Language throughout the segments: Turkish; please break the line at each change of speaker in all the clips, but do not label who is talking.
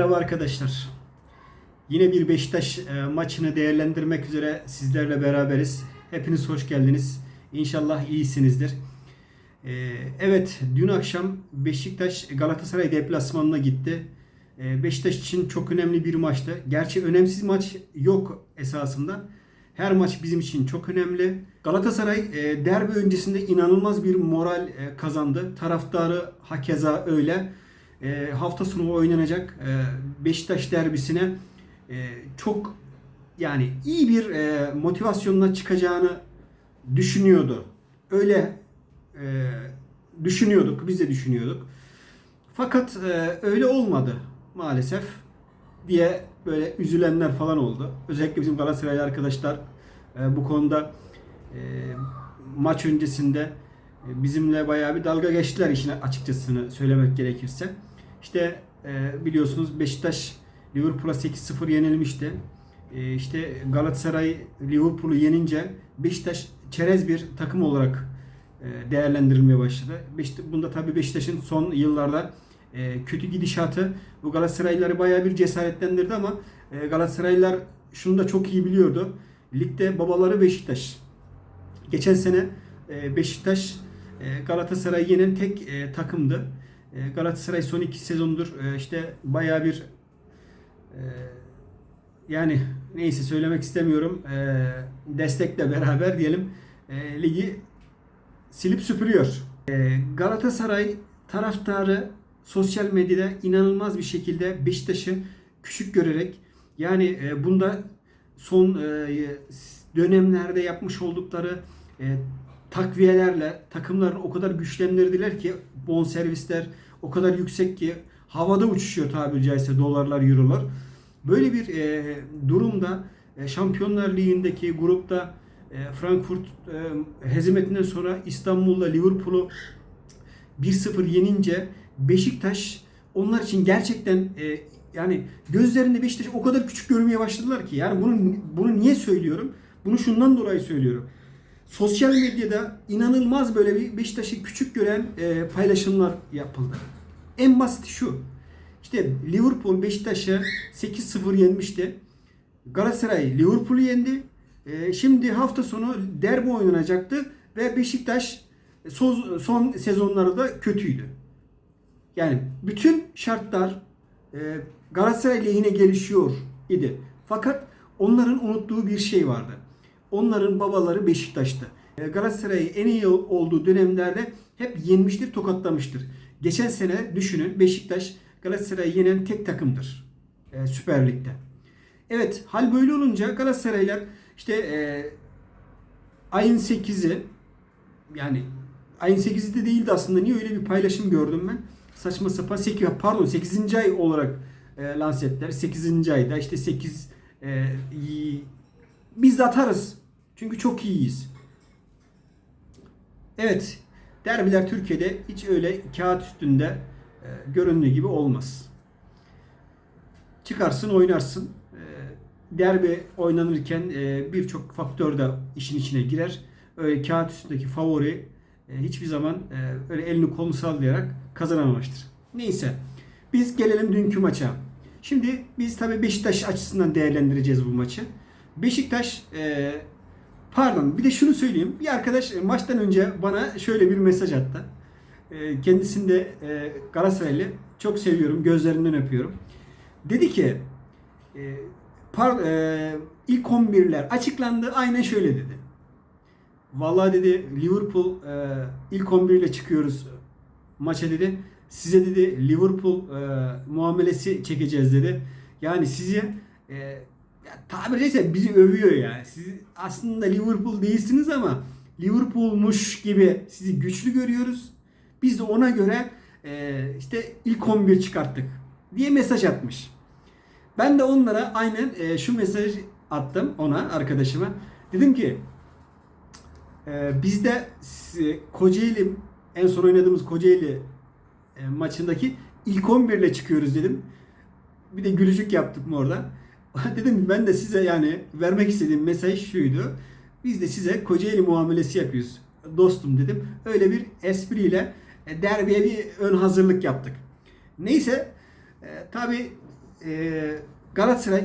Merhaba arkadaşlar. Yine bir Beşiktaş e, maçını değerlendirmek üzere sizlerle beraberiz. Hepiniz hoş geldiniz. İnşallah iyisinizdir. E, Evet, dün akşam Beşiktaş Galatasaray deplasmanına gitti. E, Beşiktaş için çok önemli bir maçtı. Gerçi önemsiz maç yok esasında. Her maç bizim için çok önemli. Galatasaray derbi öncesinde inanılmaz bir moral kazandı. Taraftarı hakeza öyle. E, hafta sonu oynanacak e, Beşiktaş derbisine e, çok yani iyi bir e, motivasyonla çıkacağını düşünüyordu. Öyle e, düşünüyorduk, biz de düşünüyorduk. Fakat e, öyle olmadı maalesef diye böyle üzülenler falan oldu. Özellikle bizim Galatasaraylı arkadaşlar e, bu konuda e, maç öncesinde e, bizimle bayağı bir dalga geçtiler işin açıkçasını söylemek gerekirse. İşte e, biliyorsunuz Beşiktaş Liverpool'a 8-0 yenilmişti. E, işte Galatasaray Liverpool'u yenince Beşiktaş çerez bir takım olarak e, değerlendirilmeye başladı. Bunda tabii Beşiktaş'ın son yıllarda e, kötü gidişatı bu Galatasaraylıları bayağı bir cesaretlendirdi ama e, Galatasaraylılar şunu da çok iyi biliyordu. Ligde babaları Beşiktaş. Geçen sene Beşiktaş Galatasaray'ı yenen tek takımdı. E, Galatasaray son iki sezondur e, işte bayağı bir e, yani neyse söylemek istemiyorum. E, destekle beraber diyelim ligi silip süpürüyor. Galatasaray taraftarı sosyal medyada inanılmaz bir şekilde Beşiktaş'ı küçük görerek yani bunda son dönemlerde yapmış oldukları takviyelerle takımları o kadar güçlendirdiler ki bonservisler o kadar yüksek ki havada uçuşuyor tabiri caizse dolarlar, eurolar. Böyle bir e, durumda e, Şampiyonlar Ligi'ndeki grupta e, Frankfurt e, hezimetinden sonra İstanbul'la Liverpool'u 1-0 yenince Beşiktaş onlar için gerçekten e, yani gözlerinde Beşiktaş o kadar küçük görmeye başladılar ki yani bunu bunu niye söylüyorum? Bunu şundan dolayı söylüyorum. Sosyal medyada inanılmaz böyle bir Beşiktaş'ı küçük gören e, paylaşımlar yapıldı. En basit şu. İşte Liverpool Beşiktaş'ı 8-0 yenmişti. Galatasaray Liverpool'u yendi. E, şimdi hafta sonu derbi oynanacaktı ve Beşiktaş son, son sezonları da kötüydü. Yani bütün şartlar e, Galatasaray lehine gelişiyor idi. Fakat onların unuttuğu bir şey vardı. Onların babaları Beşiktaş'tı. E, Galatasaray'ı en iyi olduğu dönemlerde hep yenmiştir, tokatlamıştır. Geçen sene düşünün Beşiktaş Galatasaray'ı yenen tek takımdır e, Süper Lig'de. Evet hal böyle olunca Galatasaraylar işte e, ayın 8'i yani ayın 8'i de değildi aslında. Niye öyle bir paylaşım gördüm ben? Saçma sapan 8 pardon 8. ay olarak e, lanse ettiler. 8. ayda işte 8 e, biz atarız. Çünkü çok iyiyiz. Evet. Derbiler Türkiye'de hiç öyle kağıt üstünde e, göründüğü gibi olmaz. Çıkarsın oynarsın. E, derbi oynanırken e, birçok faktör de işin içine girer. Öyle kağıt üstündeki favori e, hiçbir zaman e, öyle elini kolunu sallayarak kazanamamıştır. Neyse. Biz gelelim dünkü maça. Şimdi biz tabii Beşiktaş açısından değerlendireceğiz bu maçı. Beşiktaş e, pardon bir de şunu söyleyeyim. Bir arkadaş e, maçtan önce bana şöyle bir mesaj attı. E, kendisini de e, Galatasaraylı çok seviyorum. Gözlerinden öpüyorum. Dedi ki ilk 11'ler açıklandı. Aynen şöyle dedi. Vallahi dedi Liverpool ilk 11 ile çıkıyoruz maça dedi. Size dedi Liverpool muamelesi çekeceğiz dedi. Yani sizi tabiri caizse bizi övüyor yani. Siz aslında Liverpool değilsiniz ama Liverpool'muş gibi sizi güçlü görüyoruz. Biz de ona göre e, işte ilk 11 çıkarttık diye mesaj atmış. Ben de onlara aynen e, şu mesaj attım ona arkadaşıma. Dedim ki ee, biz de s- Kocaeli en son oynadığımız Kocaeli e, maçındaki ilk 11 ile çıkıyoruz dedim. Bir de gülücük yaptık mı orada. dedim ben de size yani vermek istediğim mesaj şuydu. Biz de size Kocaeli muamelesi yapıyoruz. Dostum dedim. Öyle bir espriyle e, derbiye bir ön hazırlık yaptık. Neyse e, tabi e, Galatasaray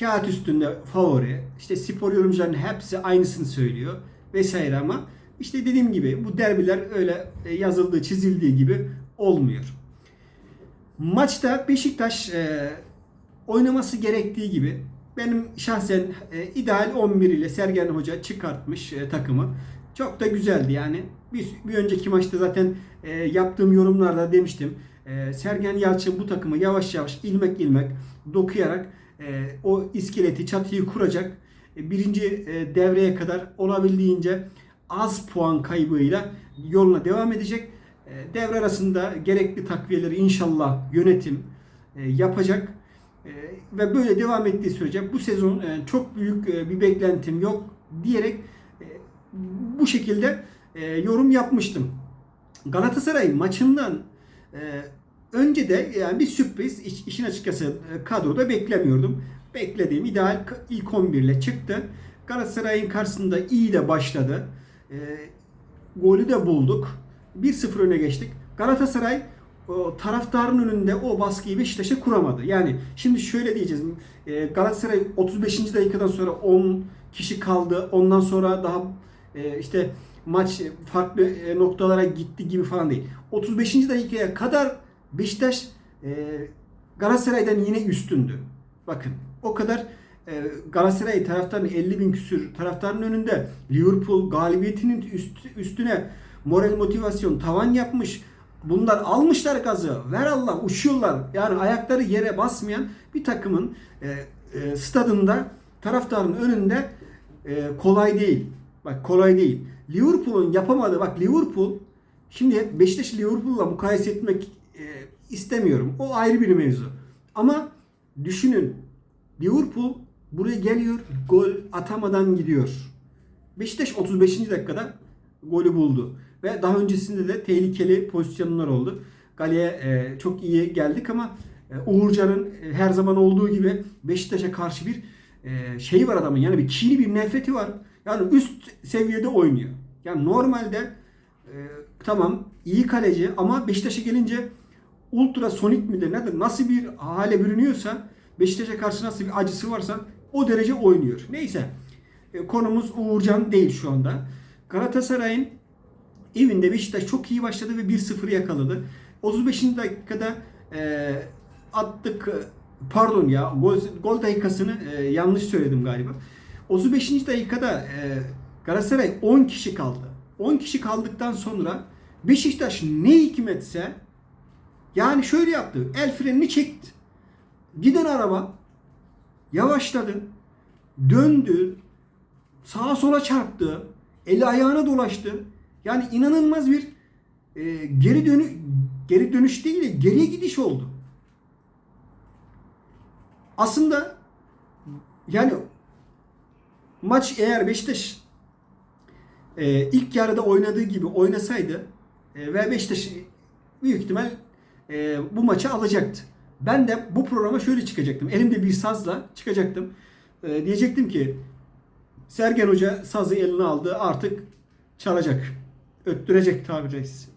kağıt üstünde favori. İşte spor yorumcularının hepsi aynısını söylüyor vesaire ama işte dediğim gibi bu derbiler öyle e, yazıldığı çizildiği gibi olmuyor. Maçta Beşiktaş e, oynaması gerektiği gibi benim şahsen e, ideal 11 ile Sergen Hoca çıkartmış e, takımı. Çok da güzeldi yani. Bir, bir önceki maçta zaten e, yaptığım yorumlarda demiştim. E, Sergen Yalçın bu takımı yavaş yavaş ilmek ilmek dokuyarak e, o iskeleti, çatıyı kuracak. E, birinci e, devreye kadar olabildiğince az puan kaybıyla yoluna devam edecek. E, devre arasında gerekli takviyeleri inşallah yönetim e, yapacak. E, ve böyle devam ettiği sürece bu sezon e, çok büyük e, bir beklentim yok diyerek e, bu şekilde yorum yapmıştım. Galatasaray maçından önce de yani bir sürpriz iş- işin açıkçası kadroda beklemiyordum. Beklediğim ideal ilk 11 ile çıktı. Galatasaray'ın karşısında iyi de başladı. Golü de bulduk. 1-0 öne geçtik. Galatasaray o taraftarın önünde o baskıyı Beşiktaş'a kuramadı. Yani şimdi şöyle diyeceğiz. E, Galatasaray 35. dakikadan sonra 10 kişi kaldı. Ondan sonra daha e, işte maç farklı e, noktalara gitti gibi falan değil. 35. dakikaya kadar Beşiktaş Galatasaray'dan yine üstündü. Bakın o kadar Galatasaray taraftarının 50 bin küsür taraftarın önünde Liverpool galibiyetinin üst, üstüne moral motivasyon tavan yapmış. Bunlar almışlar gazı. Ver Allah uçuyorlar. Yani ayakları yere basmayan bir takımın e, e, stadında taraftarın önünde e, kolay değil. Bak kolay değil. Liverpool'un yapamadığı bak Liverpool şimdi Beşiktaş'ı Liverpool'la mukayese etmek e, istemiyorum. O ayrı bir mevzu. Ama düşünün Liverpool buraya geliyor gol atamadan gidiyor. Beşiktaş 35. dakikada golü buldu. Ve daha öncesinde de tehlikeli pozisyonlar oldu. Galeye e, çok iyi geldik ama e, Uğurcan'ın e, her zaman olduğu gibi Beşiktaş'a karşı bir e, şey var adamın. Yani bir kini bir nefreti var. Yani üst seviyede oynuyor. Yani normalde e, tamam iyi kaleci ama Beşiktaş'a gelince ultrasonik midir nedir nasıl bir hale bürünüyorsa Beşiktaş'a karşı nasıl bir acısı varsa o derece oynuyor. Neyse e, konumuz Uğurcan değil şu anda. Galatasaray'ın evinde Beşiktaş çok iyi başladı ve 1-0 yakaladı. 35. dakikada e, attık e, pardon ya gol, gol dakikasını e, yanlış söyledim galiba. 35. dakikada e, Galatasaray 10 kişi kaldı. 10 kişi kaldıktan sonra Beşiktaş ne hikmetse yani şöyle yaptı. El frenini çekti. Giden araba yavaşladı. Döndü. Sağa sola çarptı. Eli ayağına dolaştı. Yani inanılmaz bir e, geri dönü geri dönüş değil de geriye gidiş oldu. Aslında yani maç eğer Beşiktaş e, ilk yarıda oynadığı gibi oynasaydı e, ve Beşiktaş büyük ihtimal e, bu maçı alacaktı. Ben de bu programa şöyle çıkacaktım. Elimde bir sazla çıkacaktım. E, diyecektim ki Sergen Hoca sazı eline aldı artık çalacak. Öttürecek tabiri caizse.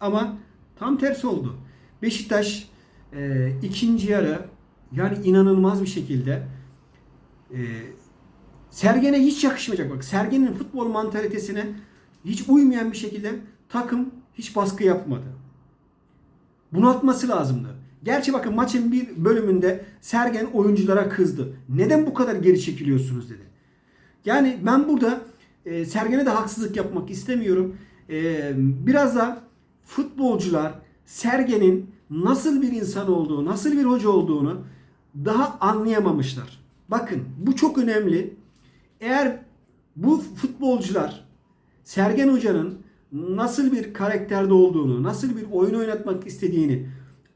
Ama tam tersi oldu. Beşiktaş e, ikinci yarı yani inanılmaz bir şekilde e, Sergen'e hiç yakışmayacak. Bak Sergen'in futbol mantalitesine hiç uymayan bir şekilde takım hiç baskı yapmadı. Bunu atması lazımdı. Gerçi bakın maçın bir bölümünde Sergen oyunculara kızdı. Neden bu kadar geri çekiliyorsunuz dedi. Yani ben burada e, Sergen'e de haksızlık yapmak istemiyorum. E, biraz da futbolcular Sergen'in nasıl bir insan olduğu, nasıl bir hoca olduğunu daha anlayamamışlar. Bakın bu çok önemli. Eğer bu futbolcular Sergen Hoca'nın nasıl bir karakterde olduğunu, nasıl bir oyun oynatmak istediğini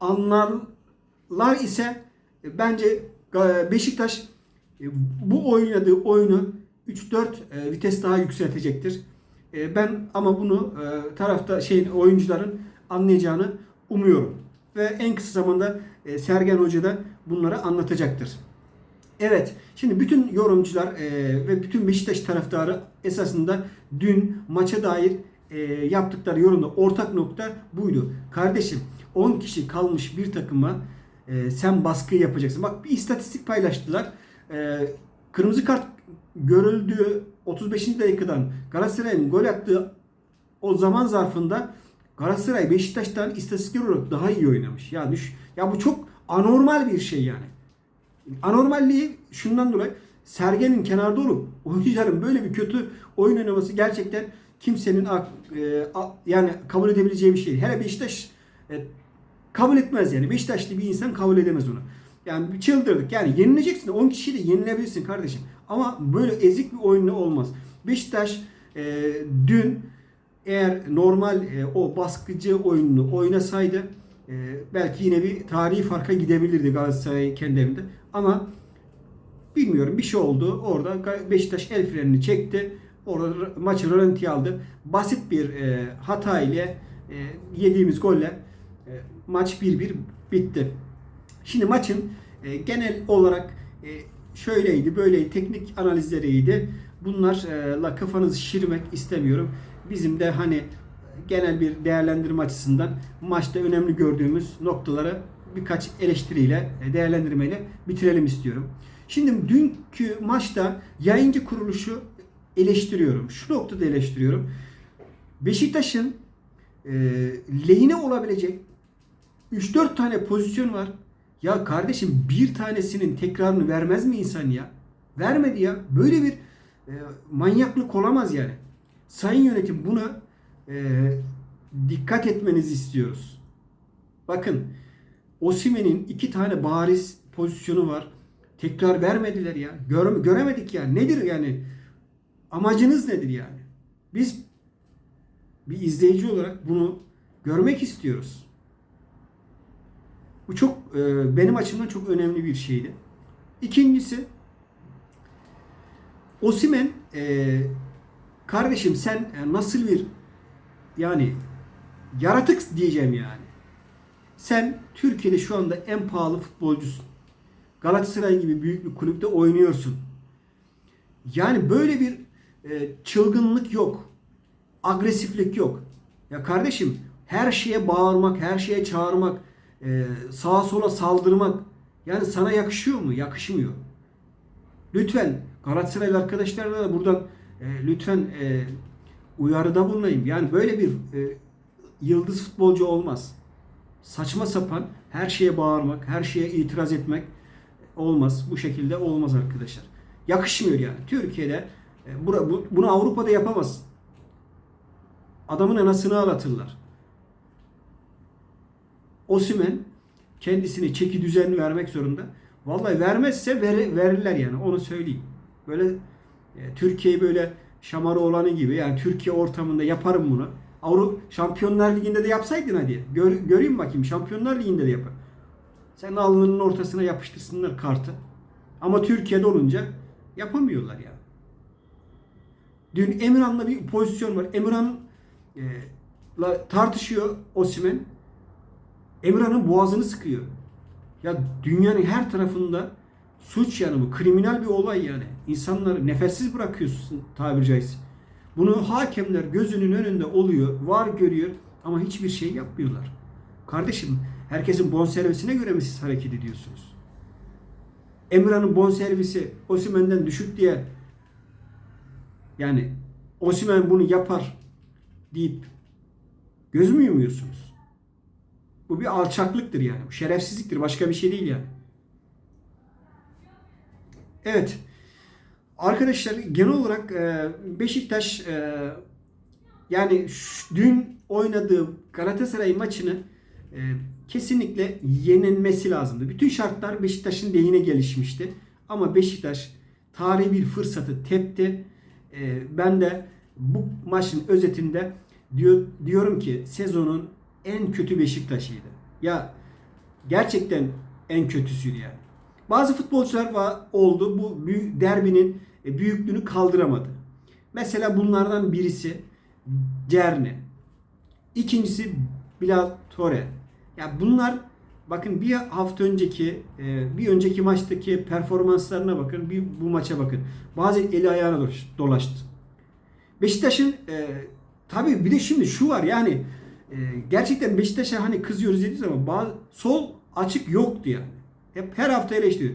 anlarlar ise e, bence e, Beşiktaş e, bu oynadığı oyunu 3-4 e, vites daha yükseltecektir. E, Ben ama bunu e, tarafta şeyin oyuncuların anlayacağını umuyorum. Ve en kısa zamanda e, Sergen Hoca da bunları anlatacaktır. Evet, şimdi bütün yorumcular e, ve bütün Beşiktaş taraftarı esasında dün maça dair e, yaptıkları yorumda ortak nokta buydu. Kardeşim 10 kişi kalmış bir takıma e, sen baskı yapacaksın. Bak bir istatistik paylaştılar. E, kırmızı kart görüldüğü 35. dakikadan Galatasaray'ın gol attığı o zaman zarfında Galatasaray Beşiktaş'tan istatistik olarak daha iyi oynamış. Ya düş ya bu çok anormal bir şey yani. Anormalliği şundan dolayı Sergen'in kenarda olup oyuncuların böyle bir kötü oyun oynaması gerçekten kimsenin e, yani kabul edebileceği bir şey. değil. Hele Beşiktaş e, kabul etmez yani. Beşiktaşlı bir insan kabul edemez onu. Yani çıldırdık. Yani yenileceksin. 10 kişiyle yenilebilirsin kardeşim. Ama böyle ezik bir oyunla olmaz. Beşiktaş e, dün eğer normal e, o baskıcı oyununu oynasaydı e, belki yine bir tarihi farka gidebilirdi Galatasaray kendi evinde. Ama bilmiyorum bir şey oldu. Orada Beşiktaş el frenini çekti. Orada maçı rölantiye aldı. Basit bir e, hata ile e, yediğimiz golle e, maç 1-1 bitti. Şimdi maçın e, genel olarak e, şöyleydi, böyleydi, teknik analizleriydi. Bunlarla kafanızı şişirmek istemiyorum. Bizim de hani genel bir değerlendirme açısından maçta önemli gördüğümüz noktaları birkaç eleştiriyle, e, değerlendirmeyle bitirelim istiyorum. Şimdi dünkü maçta yayıncı kuruluşu eleştiriyorum. Şu noktada eleştiriyorum. Beşiktaş'ın e, lehine olabilecek 3-4 tane pozisyon var. Ya kardeşim bir tanesinin tekrarını vermez mi insan ya? Vermedi ya. Böyle bir e, manyaklık olamaz yani. Sayın yönetim buna e, dikkat etmenizi istiyoruz. Bakın Osimen'in iki tane bariz pozisyonu var. Tekrar vermediler ya. Gör, göremedik ya. Nedir yani? Amacınız nedir yani? Biz bir izleyici olarak bunu görmek istiyoruz. Bu çok e, benim açımdan çok önemli bir şeydi. İkincisi Osimen e, kardeşim sen e, nasıl bir yani yaratık diyeceğim yani. Sen Türkiye'de şu anda en pahalı futbolcusun. Galatasaray gibi büyük bir kulüpte oynuyorsun. Yani böyle bir e, çılgınlık yok. Agresiflik yok. Ya kardeşim her şeye bağırmak, her şeye çağırmak, e, sağa sola saldırmak yani sana yakışıyor mu? Yakışmıyor. Lütfen Galatasaraylı arkadaşlarına da buradan e, lütfen e, uyarıda bulunayım. Yani böyle bir e, yıldız futbolcu olmaz. Saçma sapan her şeye bağırmak, her şeye itiraz etmek olmaz. Bu şekilde olmaz arkadaşlar. Yakışmıyor yani. Türkiye'de e, bura, bu, bunu Avrupa'da yapamaz. Adamın anasını ağlatırlar. Osimen kendisini çeki düzenli vermek zorunda. Vallahi vermezse ver, verirler yani onu söyleyeyim. Böyle e, Türkiye'yi böyle şamarı olanı gibi yani Türkiye ortamında yaparım bunu. Avrupa Şampiyonlar Ligi'nde de yapsaydın hadi. Gör, göreyim bakayım Şampiyonlar Ligi'nde de yapar. Sen alnının ortasına yapıştırsınlar kartı. Ama Türkiye'de olunca yapamıyorlar ya. Yani. Dün Emirhan'la bir pozisyon var. Emirhan e, tartışıyor Osimen. Emirhan'ın boğazını sıkıyor. Ya dünyanın her tarafında suç yani bu. Kriminal bir olay yani. İnsanları nefessiz bırakıyorsun tabiri caizse. Bunu hakemler gözünün önünde oluyor, var görüyor ama hiçbir şey yapmıyorlar. Kardeşim herkesin bonservisine göre mi siz hareket ediyorsunuz? Emirhan'ın bonservisi Osimhen'den düşük diye yani Osimhen bunu yapar deyip göz mü yumuyorsunuz? Bu bir alçaklıktır yani. Bu şerefsizliktir. Başka bir şey değil yani. Evet. Arkadaşlar genel olarak e, Beşiktaş e, yani dün oynadığı Galatasaray maçını e, kesinlikle yenilmesi lazımdı. Bütün şartlar Beşiktaş'ın lehine gelişmişti. Ama Beşiktaş tarihi bir fırsatı tepti. Ben de bu maçın özetinde diyor, diyorum ki sezonun en kötü Beşiktaş'ıydı. Ya gerçekten en kötüsüydü yani. Bazı futbolcular var, oldu bu büyük, derbinin e, büyüklüğünü kaldıramadı. Mesela bunlardan birisi Cerne. İkincisi Bilal Tore. Ya bunlar bakın bir hafta önceki e, bir önceki maçtaki performanslarına bakın. Bir bu maça bakın. Bazı eli ayağına dolaştı. Beşiktaş'ın e, tabii bir de şimdi şu var yani e, gerçekten Beşiktaş'a hani kızıyoruz dediğimiz ama bazı sol açık yoktu yani. Hep her hafta eleştiriyor.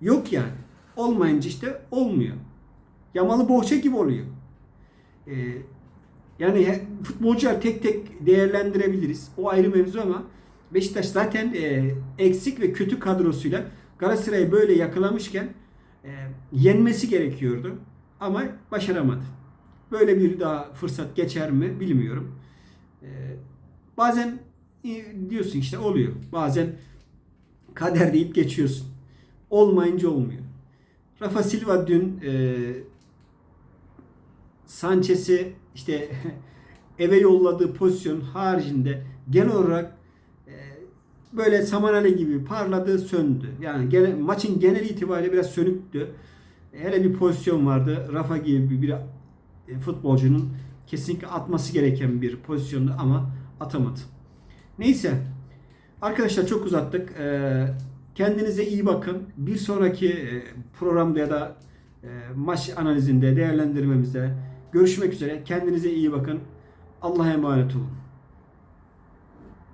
Yok yani. Olmayınca işte olmuyor. Yamalı bohça gibi oluyor. Ee, yani futbolcular tek tek değerlendirebiliriz. O ayrı mevzu ama Beşiktaş zaten e, eksik ve kötü kadrosuyla Galatasaray'ı böyle yakalamışken e, yenmesi gerekiyordu. Ama başaramadı. Böyle bir daha fırsat geçer mi bilmiyorum. E, bazen diyorsun işte oluyor. Bazen kader deyip geçiyorsun. Olmayınca olmuyor. Rafa Silva dün e, Sanchez'i işte eve yolladığı pozisyon haricinde genel olarak e, böyle Samanale gibi parladı söndü. Yani gene, maçın genel itibariyle biraz sönüktü. Hele bir pozisyon vardı. Rafa gibi bir futbolcunun kesinlikle atması gereken bir pozisyondu ama atamadı. Neyse. Arkadaşlar çok uzattık. Ee, kendinize iyi bakın. Bir sonraki e, programda ya da e, maç analizinde, değerlendirmemizde görüşmek üzere. Kendinize iyi bakın. Allah'a emanet olun.